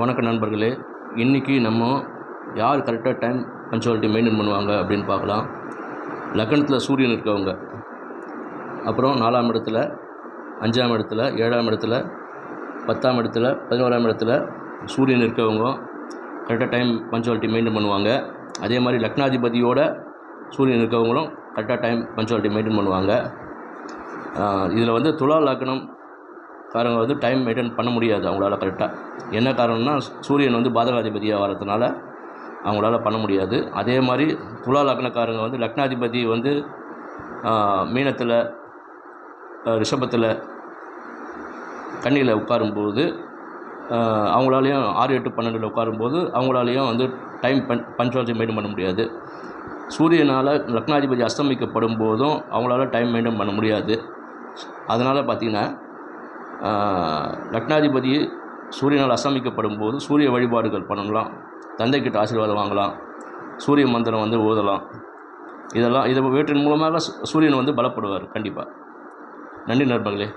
வணக்கம் நண்பர்களே இன்றைக்கி நம்ம யார் கரெக்டாக டைம் பஞ்சுவாலிட்டி மெயின்டைன் பண்ணுவாங்க அப்படின்னு பார்க்கலாம். லக்னத்தில் சூரியன் இருக்கவங்க. அப்புறம் நாலாம் இடத்துல அஞ்சாம் இடத்துல ஏழாம் இடத்துல பத்தாம் இடத்துல பதினோராம் இடத்துல சூரியன் இருக்கவங்க கரெக்டாக டைம் பஞ்சுவாலிட்டி மெயின்டைன் பண்ணுவாங்க. அதே மாதிரி லக்னாதிபதியோட சூரியன் இருக்கவங்களும் கரெக்டாக டைம் பஞ்சுவாலிட்டி மெயின்டைன் பண்ணுவாங்க. இதில் வந்து துலா லக்னம் காரங்க வந்து டைம் மெயின்டைன் பண்ண முடியாது அவங்களால கரெக்டாக என்ன காரணம்னா சூரியன் வந்து பாதகாதிபதியாக வரதுனால அவங்களால பண்ண முடியாது. அதே மாதிரி துலா லக்னக்காரங்க வந்து லக்னாதிபதி வந்து மீனத்தில் ரிஷபத்தில் கண்ணியில் உட்காரும்போது அவங்களாலையும் ஆறு எட்டு பன்னெண்டில் உட்காரும்போது அவங்களாலையும் வந்து டைம் பன் பஞ்சுவாலிட்டி மெயின்டைன் பண்ண முடியாது. சூரியனால் லக்னாதிபதி அஸ்தமிக்கப்படும் போதும் அவங்களால டைம் மெயின்டைன் பண்ண முடியாது. அதனால் பார்த்திங்கன்னா லக்னாதிபதி சூரியனால் அஸ்தமிக்கப்படும் போது சூரிய வழிபாடுகள் பண்ணலாம். தந்தைக்கிட்ட ஆசீர்வாதம் வாங்கலாம். சூரிய மந்திரம் வந்து ஓதலாம். இதெல்லாம் இதை வேற்றின் மூலமாக சூரியன் வந்து பலப்படுவார். கண்டிப்பாக நன்றி நண்பர்களே.